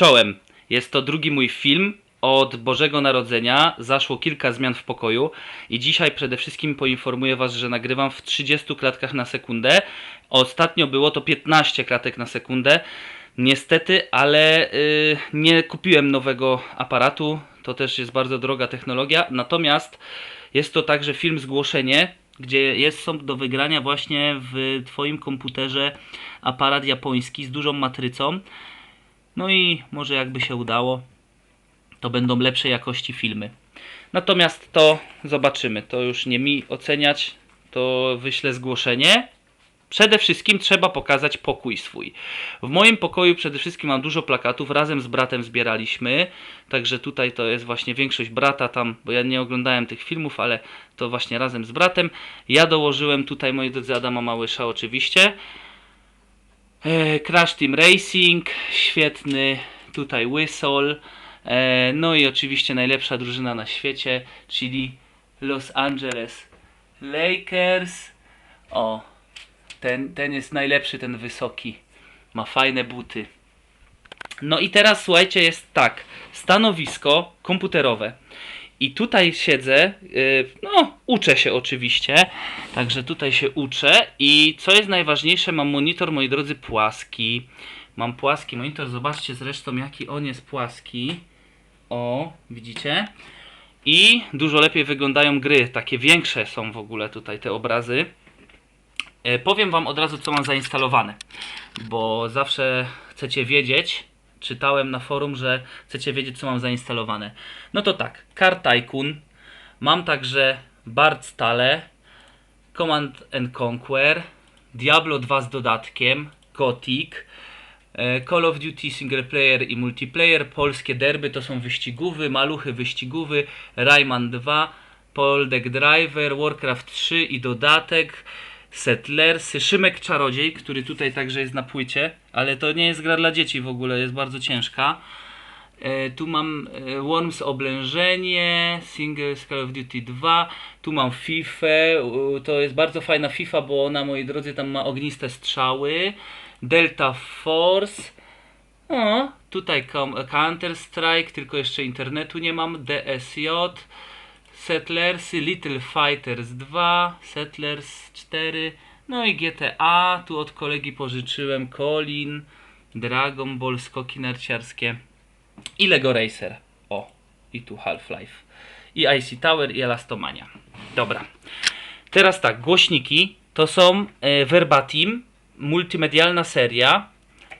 Czołem. Jest to drugi mój film od Bożego Narodzenia. Zaszło kilka zmian w pokoju i dzisiaj przede wszystkim poinformuję Was, że nagrywam w 30 klatkach na sekundę. Ostatnio było to 15 klatek na sekundę. Niestety, ale y, nie kupiłem nowego aparatu. To też jest bardzo droga technologia. Natomiast jest to także film zgłoszenie, gdzie jest są do wygrania właśnie w Twoim komputerze aparat japoński z dużą matrycą. No i może jakby się udało, to będą lepszej jakości filmy. Natomiast to zobaczymy. To już nie mi oceniać. To wyślę zgłoszenie. Przede wszystkim trzeba pokazać pokój swój. W moim pokoju przede wszystkim mam dużo plakatów. Razem z bratem zbieraliśmy. Także tutaj to jest właśnie większość brata tam, bo ja nie oglądałem tych filmów, ale to właśnie razem z bratem. Ja dołożyłem tutaj, moi drodzy, Adama Małysza oczywiście. E, Crash Team Racing, świetny tutaj Whistle. E, no i oczywiście najlepsza drużyna na świecie, czyli Los Angeles Lakers. O, ten, ten jest najlepszy, ten wysoki. Ma fajne buty. No i teraz słuchajcie, jest tak. Stanowisko komputerowe. I tutaj siedzę, yy, no uczę się oczywiście, także tutaj się uczę i co jest najważniejsze, mam monitor, moi drodzy, płaski. Mam płaski monitor, zobaczcie zresztą jaki on jest płaski. O, widzicie? I dużo lepiej wyglądają gry, takie większe są w ogóle tutaj te obrazy. E, Powiem Wam od razu, co mam zainstalowane, bo zawsze chcecie wiedzieć. Czytałem na forum, że chcecie wiedzieć, co mam zainstalowane. No to tak, Car Tycoon, mam także Bard Stale, Command and Conquer, Diablo 2 z dodatkiem, Gothic, e, Call of Duty single player i multiplayer, polskie derby to są wyścigówy, maluchy wyścigówy, Rayman 2, Poldek Driver, Warcraft 3 i dodatek, Settlersy, Szymek Czarodziej, który tutaj także jest na płycie, ale to nie jest gra dla dzieci w ogóle, jest bardzo ciężka. E, tu mam e, Worms Oblężenie, Single Call of Duty 2, tu mam FIFA, to jest bardzo fajna FIFA, bo ona, moi drodzy, tam ma ogniste strzały. Delta Force, o, tutaj Counter Strike, tylko jeszcze internetu nie mam, DSJ, Settlersy, Little Fighters 2, Settlers 4, no i GTA, tu od kolegi pożyczyłem Colin, Dragon Ball, skoki narciarskie i Lego Racer. O, i tu Half-Life. I IC Tower i Elastomania. Dobra. Teraz tak, głośniki to są e, verbatim, multimedialna seria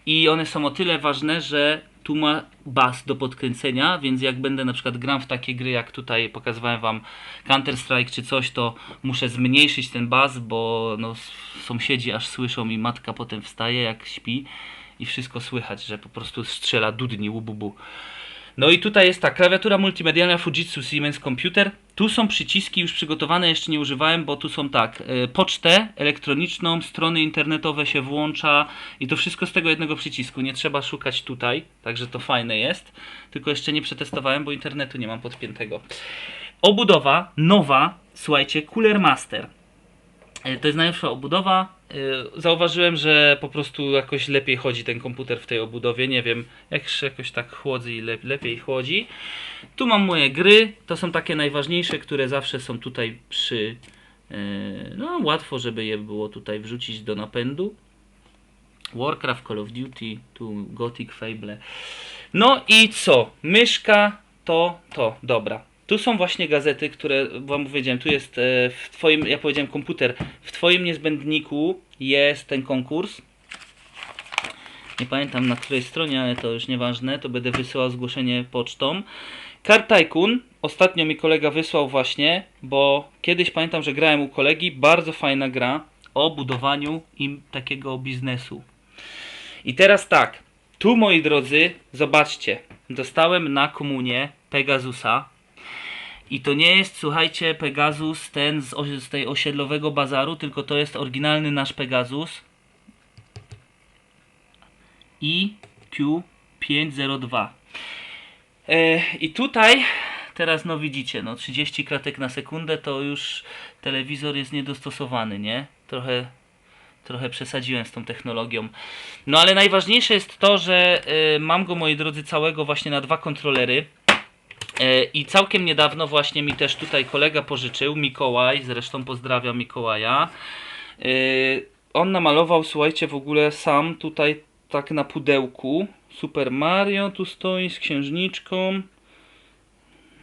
i one są o tyle ważne, że tu ma bas do podkręcenia, więc jak będę na przykład gram w takie gry, jak tutaj pokazywałem wam Counter Strike czy coś, to muszę zmniejszyć ten bas, bo no, sąsiedzi aż słyszą i matka potem wstaje jak śpi i wszystko słychać, że po prostu strzela dudni łububu. No i tutaj jest ta klawiatura multimedialna Fujitsu Siemens Computer. Tu są przyciski już przygotowane, jeszcze nie używałem, bo tu są tak, e, pocztę elektroniczną, strony internetowe się włącza i to wszystko z tego jednego przycisku. Nie trzeba szukać tutaj, także to fajne jest. Tylko jeszcze nie przetestowałem, bo internetu nie mam podpiętego. Obudowa nowa, słuchajcie, Cooler Master. E, To jest najnowsza obudowa. E, Zauważyłem, że po prostu jakoś lepiej chodzi ten komputer w tej obudowie. Nie wiem, jak jakoś tak chłodzi i le lepiej chłodzi. Tu mam moje gry. To są takie najważniejsze, które zawsze są tutaj przy. e, No, łatwo, żeby je było tutaj wrzucić do napędu. Warcraft, Call of Duty, tu Gothic, Fable. No i co? Myszka, to, to, dobra. Tu są właśnie gazety, które wam powiedziałem. Tu jest e, w twoim, ja powiedziałem komputer. W twoim niezbędniku jest ten konkurs. Nie pamiętam na której stronie, ale to już nieważne. To będę wysyłał zgłoszenie pocztą. Car Tycoon. Ostatnio mi kolega wysłał właśnie, bo kiedyś pamiętam, że grałem u kolegi. Bardzo fajna gra o budowaniu im takiego biznesu. I teraz tak, tu moi drodzy, zobaczcie, dostałem na komunię Pegasusa. I to nie jest, słuchajcie, Pegasus ten z, z tej osiedlowego bazaru, tylko to jest oryginalny nasz Pegasus. IQ502. E, I tutaj, teraz no widzicie, no 30 kratek na sekundę to już telewizor jest niedostosowany, nie? Trochę trochę przesadziłem z tą technologią. No ale najważniejsze jest to, że y, mam go, moi drodzy, całego właśnie na dwa kontrolery. E, I całkiem niedawno właśnie mi też tutaj kolega pożyczył, Mikołaj, zresztą pozdrawiam Mikołaja. E, On namalował, słuchajcie, w ogóle sam tutaj tak na pudełku. Super Mario tu stoi z księżniczką.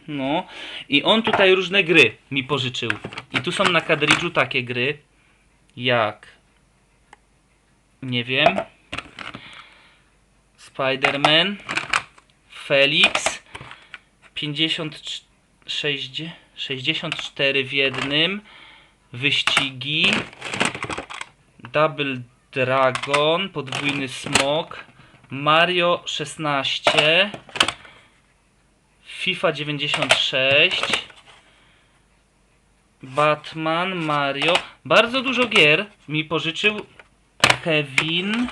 No. I on tutaj różne gry mi pożyczył. I tu są na kadridżu takie gry. Jak? Nie wiem. Spider-Man. Felix. 50, 60, 64 w jednym, wyścigi, Double Dragon, podwójny smok, Mario 16, FIFA 96, Batman, Mario, bardzo dużo gier mi pożyczył Kevin,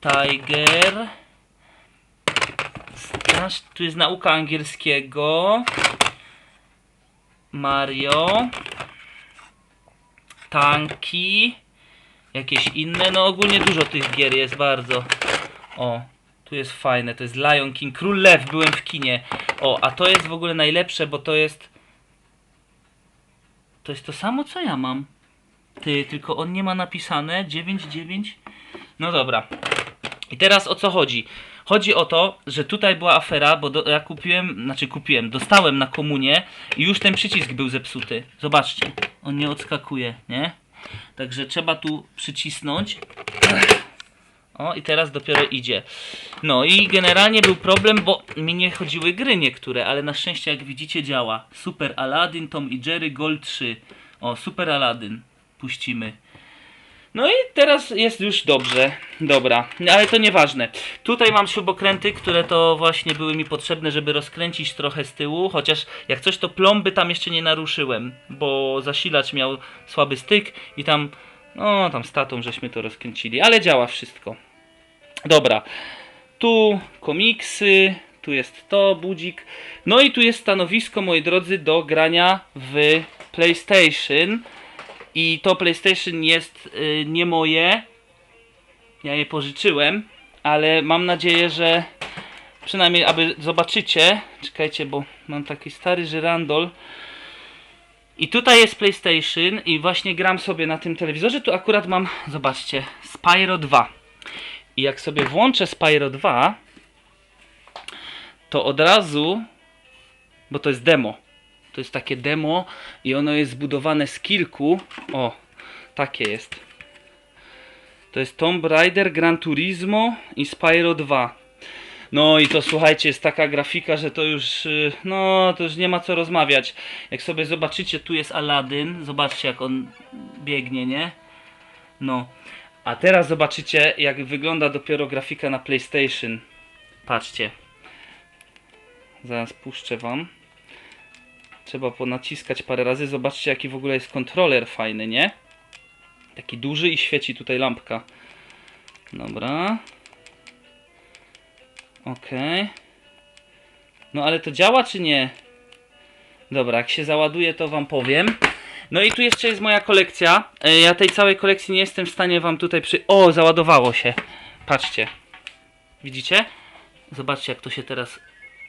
Tiger, Tu jest nauka angielskiego. Mario. Tanki. Jakieś inne. No ogólnie dużo tych gier jest bardzo. O, tu jest fajne. To jest Lion King. Król Lew. Byłem w kinie. O, a to jest w ogóle najlepsze, bo to jest... To jest to samo, co ja mam. Ty, tylko on nie ma napisane. 9,9. No dobra. I teraz o co chodzi? Chodzi o to, że tutaj była afera, bo do, ja kupiłem, znaczy kupiłem, dostałem na komunie i już ten przycisk był zepsuty. Zobaczcie, on nie odskakuje, nie? Także trzeba tu przycisnąć. O, i teraz dopiero idzie. No i generalnie był problem, bo mi nie chodziły gry niektóre, ale na szczęście jak widzicie działa. Super Aladdin, Tom i Jerry, Gold 3. O, Super Aladdin. Puścimy. No i teraz jest już dobrze. Dobra, ale to nieważne. Tutaj mam śrubokręty, które to właśnie były mi potrzebne, żeby rozkręcić trochę z tyłu, chociaż jak coś to plomby tam jeszcze nie naruszyłem, bo zasilacz miał słaby styk i tam, no tam z tatą żeśmy to rozkręcili, ale działa wszystko. Dobra, tu komiksy, tu jest to, budzik. No i tu jest stanowisko, moi drodzy, do grania w PlayStation. I to PlayStation jest y, nie moje. Ja je pożyczyłem, ale mam nadzieję, że przynajmniej aby zobaczycie. Czekajcie, bo mam taki stary żyrandol. I tutaj jest PlayStation i właśnie gram sobie na tym telewizorze. Tu akurat mam, zobaczcie, Spyro 2. I jak sobie włączę Spyro 2, to od razu, bo to jest demo, to jest takie demo i ono jest zbudowane z kilku. O, takie jest. To jest Tomb Raider, Gran Turismo i Spyro 2. No i to słuchajcie, jest taka grafika, że to już, y, no to już nie ma co rozmawiać. Jak sobie zobaczycie, tu jest Aladdin, zobaczcie jak on biegnie, nie? No. A teraz zobaczycie, jak wygląda dopiero grafika na PlayStation. Patrzcie. Zaraz puszczę wam. Trzeba ponaciskać parę razy. Zobaczcie, jaki w ogóle jest kontroler fajny, nie? Taki duży i świeci tutaj lampka. Dobra. Okej. No ale to działa czy nie? Dobra, jak się załaduje, to wam powiem. No i tu jeszcze jest moja kolekcja. E, Ja tej całej kolekcji nie jestem w stanie wam tutaj przy... O, załadowało się. Patrzcie. Widzicie? Zobaczcie, jak to się teraz...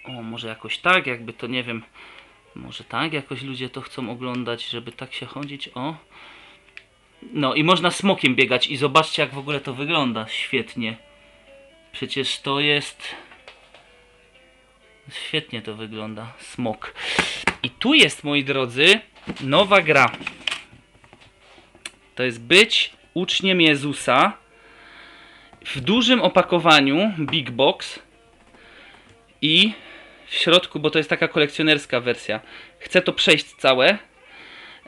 O, może jakoś tak, jakby to nie wiem... Może tak jakoś ludzie to chcą oglądać, żeby tak się chodzić, o. No i można smokiem biegać i zobaczcie jak w ogóle to wygląda, świetnie. Przecież to jest... Świetnie to wygląda, smok. I tu jest, moi drodzy, nowa gra. To jest być uczniem Jezusa w dużym opakowaniu, big box i w środku, bo to jest taka kolekcjonerska wersja. Chcę to przejść całe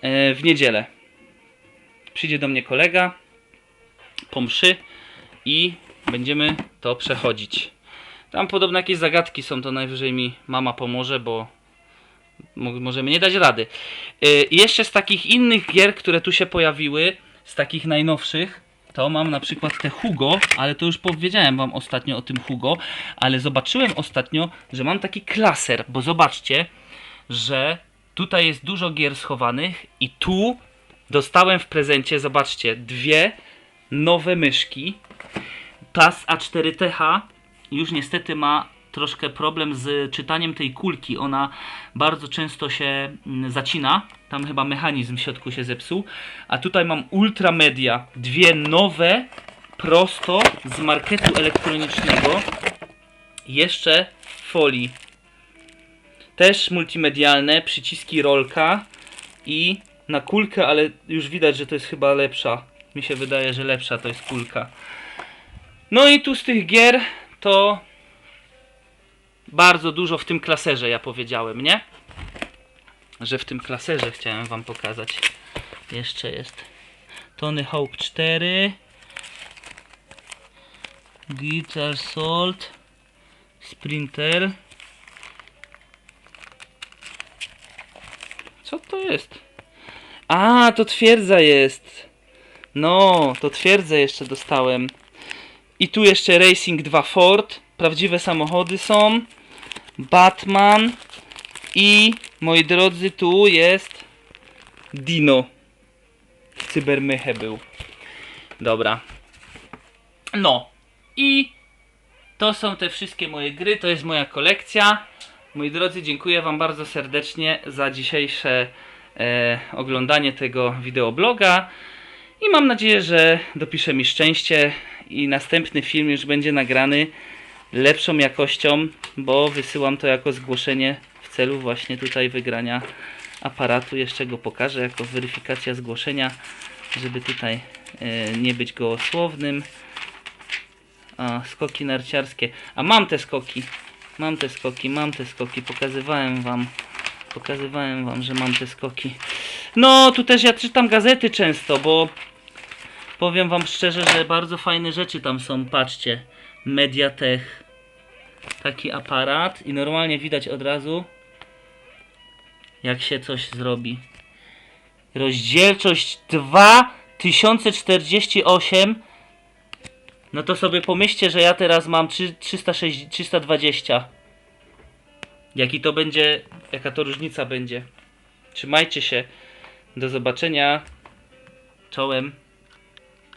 e, w niedzielę. Przyjdzie do mnie kolega po mszy i będziemy to przechodzić. Tam podobno jakieś zagadki są, to najwyżej mi mama pomoże, bo mo- możemy nie dać rady. E, jeszcze z takich innych gier, które tu się pojawiły, z takich najnowszych, to mam na przykład te Hugo, ale to już powiedziałem wam ostatnio o tym Hugo, ale zobaczyłem ostatnio, że mam taki klaser, bo zobaczcie, że tutaj jest dużo gier schowanych i tu dostałem w prezencie, zobaczcie, dwie nowe myszki. Ta z A4TH już niestety ma troszkę problem z czytaniem tej kulki. Ona bardzo często się mm, zacina. Tam chyba mechanizm w środku się zepsuł. A tutaj mam Ultra Media. Dwie nowe, prosto z marketu elektronicznego. Jeszcze w folii. Też multimedialne, przyciski rolka i na kulkę, ale już widać, że to jest chyba lepsza. Mi się wydaje, że lepsza to jest kulka. No i tu z tych gier to bardzo dużo w tym klaserze ja powiedziałem, nie? Że w tym klaserze chciałem wam pokazać. Jeszcze jest Tony Hawk 4 Guitar Salt Sprinter Co to jest? A, to twierdza jest. No, to twierdzę jeszcze dostałem. I tu jeszcze Racing 2 Ford. Prawdziwe samochody są. Batman. I moi drodzy, tu jest Dino. Cybermychę był. Dobra. No. I to są te wszystkie moje gry. To jest moja kolekcja. Moi drodzy, dziękuję Wam bardzo serdecznie za dzisiejsze e, oglądanie tego wideobloga. I mam nadzieję, że dopisze mi szczęście i następny film już będzie nagrany lepszą jakością, bo wysyłam to jako zgłoszenie w celu właśnie tutaj wygrania aparatu. Jeszcze go pokażę jako weryfikacja zgłoszenia, żeby tutaj e, nie być gołosłownym. A, skoki narciarskie. A mam te skoki. Mam te skoki, mam te skoki. Pokazywałem wam. Pokazywałem wam, że mam te skoki. No, tu też ja czytam gazety często, bo powiem wam szczerze, że bardzo fajne rzeczy tam są. Patrzcie. Mediatek. Taki aparat i normalnie widać od razu jak się coś zrobi. Rozdzielczość 2048 no to sobie pomyślcie, że ja teraz mam trzy- 360, 320. Jaki to będzie, jaka to różnica będzie. Trzymajcie się. Do zobaczenia. Czołem.